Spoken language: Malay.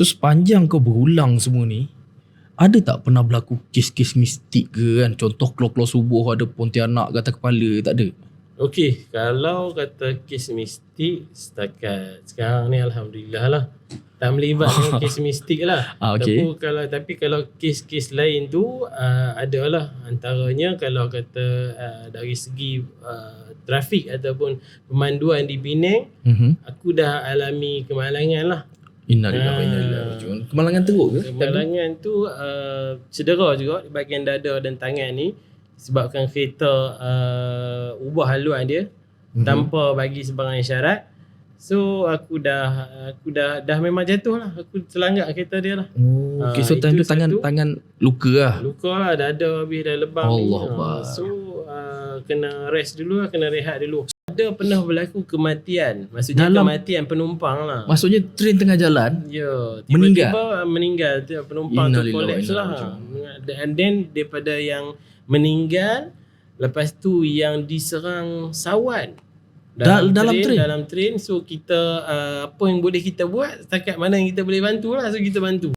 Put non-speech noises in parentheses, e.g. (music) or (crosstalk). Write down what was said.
So sepanjang kau berulang semua ni, ada tak pernah berlaku kes-kes mistik ke kan? Contoh keluar-keluar subuh ada pontianak ke atas kepala, tak ada? Okey, kalau kata kes mistik setakat sekarang ni alhamdulillah lah. Tak melibat dengan (laughs) kes mistik lah. Ah, okey. Tapi kalau tapi kalau kes-kes lain tu uh, adalah antaranya kalau kata uh, dari segi uh, trafik ataupun pemanduan di Penang, Mhm. aku dah alami kemalangan lah. Innalillahi wa Ah. inna ilaihi rajiun. Kemalangan teruk ke? Kemalangan tu uh, cedera juga di bahagian dada dan tangan ni sebabkan kereta uh, ubah haluan dia Mhm. tanpa bagi sebarang isyarat. So aku dah aku dah dah memang jatuh lah. Aku terlanggak kereta dia lah. Oh, okay, Ah, so time tu tangan satu. tangan luka lah. Luka lah dada habis dah lebam ni. Allah Ah, Akbar. So uh, kena rest dulu lah, kena rehat dulu. Ada pernah berlaku kematian. Maksudnya Dalam- kematian penumpang lah. Maksudnya train tengah jalan, Ya, Meninggal? tiba-tiba meninggal tu penumpang tu Innalillahi wa collapse inna lah. ilaihi And then daripada yang meninggal lepas tu yang diserang sawan Dal- dalam train? dalam train so kita uh, apa yang boleh kita buat setakat mana yang kita boleh bantu lah so kita bantu